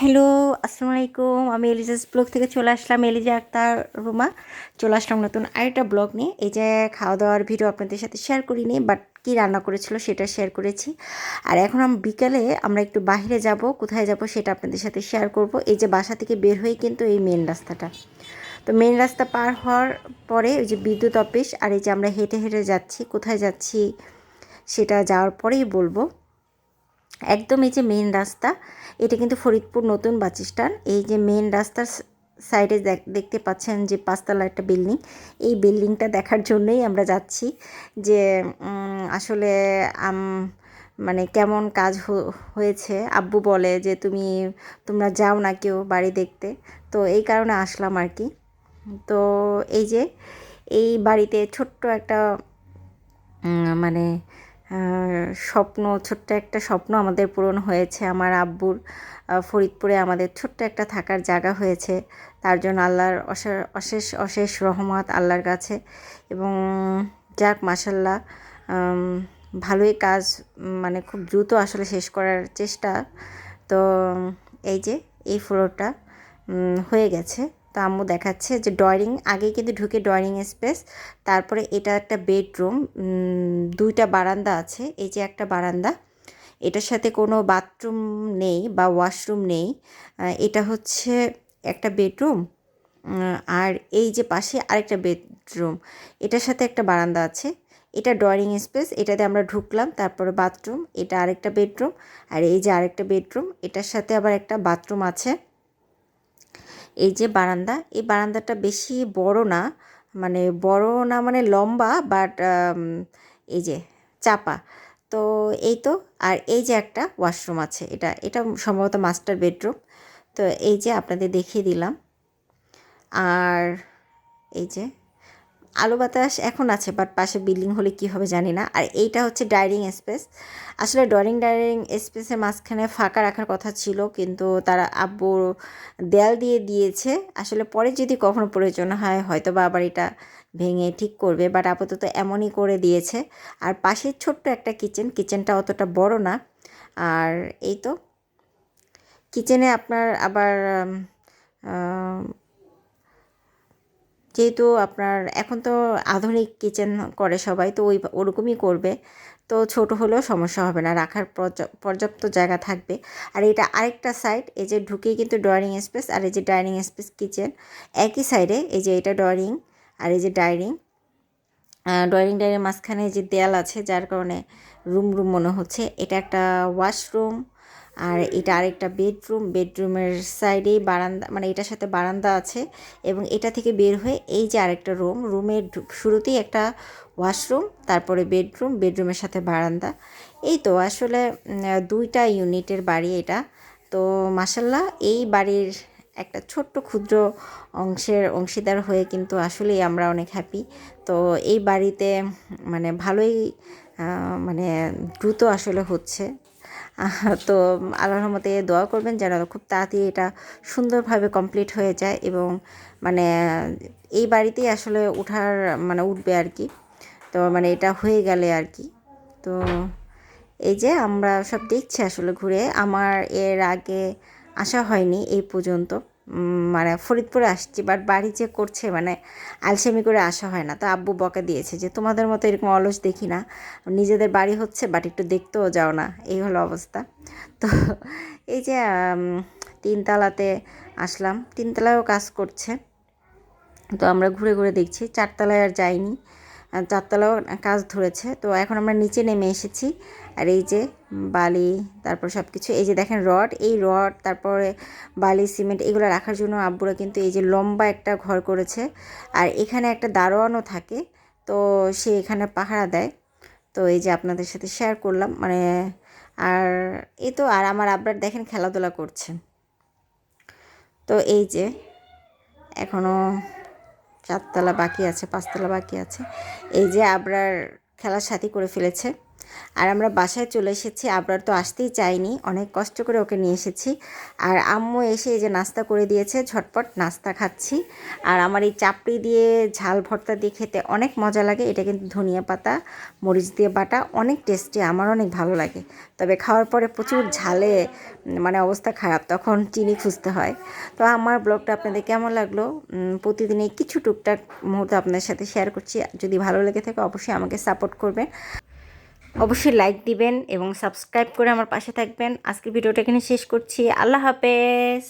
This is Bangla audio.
হ্যালো, আসসালামু আলাইকুম। আমি এলিজাস ব্লগ থেকে চলে আসলাম, এলিজা আক্তার রুমা। চলে আসলাম নতুন আরেকটা ব্লগ নিয়ে। এই যে খাওয়া দাওয়ার ভিডিও আপনাদের সাথে শেয়ার করিনি বাট কী রান্না করেছিল সেটা শেয়ার করেছি। আর এখন আমি বিকালে আমরা একটু বাইরে যাব, কোথায় যাব সেটা আপনাদের সাথে শেয়ার করব। এই যে বাসা থেকে বের হয়ে কিন্তু এই মেন রাস্তাটা। তো মেন রাস্তা পার হওয়ার পরে ওই যে বিদ্যুৎ অফিস আর এই যে আমরা হেঁটে হেঁটে যাচ্ছি, কোথায় যাচ্ছি সেটা যাওয়ার পরেই বলব। একদম এই যে মেন রাস্তা, এটা কিন্তু ফরিদপুর নতুন বাস স্ট্যান্ড এই যে মেন রাস্তার সাইডে দেখতে পাচ্ছেন যে পাঁচতলা একটা বিল্ডিং এই বিল্ডিংটা দেখার জন্যই আমরা যাচ্ছি যে আসলে মানে কেমন কাজ হয়েছে। আব্বু বলে যে, তুমি, তোমরা যাও না কেউ বাড়ি দেখতে। তো এই কারণে আসলাম আর কি। তো এই যে, এই বাড়িতে ছোট্ট একটা মানে স্বপ্ন, ছোট্ট একটা স্বপ্ন আমাদের পূরণ হয়েছে। আমার আব্বুর ফরিদপুরে আমাদের ছোট্ট একটা থাকার জায়গা হয়েছে। তার জন্য আল্লাহর অশেষ অশেষ রহমত আল্লাহর কাছে। এবং যাক মাসাল্লাহ ভালোই কাজ মানে খুব দ্রুত আসলে শেষ করার চেষ্টা। তো এই যে, এই ফ্লোরটা হয়ে গেছে। তো আম্মু দেখাচ্ছে যে ড্রয়িং আগে কিন্তু ঢুকে ড্রয়িং স্পেস, তারপরে এটা একটা বেডরুম দুইটা বারান্দা আছে, এই যে একটা বারান্দা, এটার সাথে কোনো বাথরুম নেই বা ওয়াশরুম নেই এটা হচ্ছে একটা বেডরুম আর এই যে পাশে আরেকটা বেডরুম, এটার সাথে একটা বারান্দা আছে, এটা ড্রয়িং স্পেস, এটাতে আমরা ঢুকলাম, তারপরে বাথরুম, এটা আরেকটা বেডরুম, আর এই যে আরেকটা বেডরুম, এটার সাথে আবার একটা বাথরুম আছে এই যে বারান্দা, এই বারান্দাটা বেশি বড় না মানে বড় না মানে লম্বা বাট এই যে চাপা। তো এই তো, আর এই যে একটা ওয়াশরুম আছে, এটা এটা সম্ভবত মাস্টার বেডরুম তো এই যে আপনাদের দেখিয়ে দিলাম। আর এই যে আলো বাতাস এখন আছে বাট পাশে বিল্ডিং হলে কী হবে জানি না। আর এইটা হচ্ছে ডাইনিং স্পেস আসলে ড্রয়িং ডাইনিং স্পেসের মাঝখানে ফাঁকা রাখার কথা ছিল, কিন্তু তারা আব্বু দেয়াল দিয়ে দিয়েছে। আসলে পরে যদি কখনো প্রয়োজন হয়, হয়তো বা আবার এটা ভেঙে ঠিক করবে বাট আপাতত এমনই করে দিয়েছে। আর পাশের ছোট্ট একটা কিচেন কিচেনটা অতটা বড় না। আর এই তো। কিচেনে আপনার আবার যেহেতু আপনার এখন তো আধুনিক কিচেন করে সবাই, তো ওই ওরকমই করবে। তো ছোট হলেও সমস্যা হবে না, রাখার পর্যাপ্ত জায়গা থাকবে। আর এটা আরেকটা সাইড এই যে ঢুকেই কিন্তু ড্রয়িং স্পেস আর এই যে ডাইনিং স্পেস কিচেন একই সাইডে এই যে এটা ড্রয়িং আর এই যে ডাইনিং ড্রয়িং ডাইনিং মাঝখানে যে দেয়াল আছে, যার কারণে রুম রুম মনে হচ্ছে। এটা একটা ওয়াশরুম আর এটা আরেকটা বেডরুম, বেডরুমের সাইডেই বারান্দা মানে এটার সাথে বারান্দা আছে এবং এটা থেকে বের হয়ে এই যে আরেকটা রুম, রুমের শুরুতেই একটা ওয়াশরুম, তারপরে বেডরুম, বেডরুমের সাথে বারান্দা। এই তো আসলে দুইটা ইউনিটের বাড়ি এটা। তো মাসাল্লাহ এই বাড়ির একটা ছোট্ট ক্ষুদ্র অংশের অংশীদার হয়ে কিন্তু আসলেই আমরা অনেক হ্যাপি তো এই বাড়িতে মানে ভালোই মানে দ্রুত আসলে হচ্ছে। তো আল্লাহর রহমতে দোয়া করবেন যেন খুব তাড়াতাড়ি এটা সুন্দরভাবে কমপ্লিট হয়ে যায় এবং মানে এই বাড়িতেই আসলে উঠার মানে উঠবে আর কি। তো মানে এটা হয়ে গেলে আর কি। তো এই যে আমরা সব দেখছি আসলে ঘুরে। আমার এর আগে আসা হয়নি এই পর্যন্ত। মানে ফরিদপুরে আসছি বাট বাড়ি যে করছে মানে আলসেমি করে আসা হয় না। তো আব্বু বকা দিয়েছে যে, তোমাদের মতো এরকম অলস দেখি না। নিজেদের বাড়ি হচ্ছে বাট একটু দেখতেও যাও না। এই হলো অবস্থা। তো এই যে তিনতলাতে আসলাম। তিনতলায়ও কাজ করছে। তো আমরা ঘুরে ঘুরে দেখছি, চারতলায় আর যাইনি। চারতলাও কাজ ধরেছে। তো এখন আমরা নিচে নেমে এসেছি। আর এই যে বালি, তারপর সব কিছু এই যে দেখেন রড, এই রড, তারপরে বালি, সিমেন্ট, এগুলো রাখার জন্য আব্বুরা কিন্তু এই যে লম্বা একটা ঘর করেছে। আর এখানে একটা দারোয়ানও থাকে, তো সে এখানে পাহারা দেয়। তো এই যে আপনাদের সাথে শেয়ার করলাম মানে আর এই তো, আর আমার আব্বার দেখেন খেলাধুলা করছে। তো এই যে এখনও চারতলা বাকি আছে পাঁচতলা বাকি আছে। এই যে আবরার খেলার সাথী করে ফেলেছে। আর আমরা বাসায় চলে এসেছি। আবরার তো আসতেই চাইনি অনেক কষ্ট করে ওকে নিয়ে এসেছি। আর আম্মু এসে এই যে নাস্তা করে দিয়েছে। ঝটপট নাস্তা খাচ্ছি। আর আমার এই চাপড়ি দিয়ে ঝাল ভর্তা দিয়ে খেতে অনেক মজা লাগে। এটা কিন্তু ধনিয়া পাতা মরিচ দিয়ে বাটা অনেক টেস্টি আমার অনেক ভালো লাগে। তবে খাওয়ার পরে প্রচুর ঝালে মানে অবস্থা খারাপ তখন চিনি খুঁজতে হয়। তো আমার ব্লগটা আপনাদের কেমন লাগল? উম, প্রতিদিন এই কিছু টুকটাক মুহূর্ত আপনাদের সাথে শেয়ার করছি। যদি ভালো লেগে থাকে অবশ্যই আমাকে সাপোর্ট করবেন। অবশ্যই লাইক দিবেন এবং সাবস্ক্রাইব করে আমার পাশে থাকবেন। আজকের ভিডিওটা এখানে শেষ করছি। আল্লাহ হাফেজ।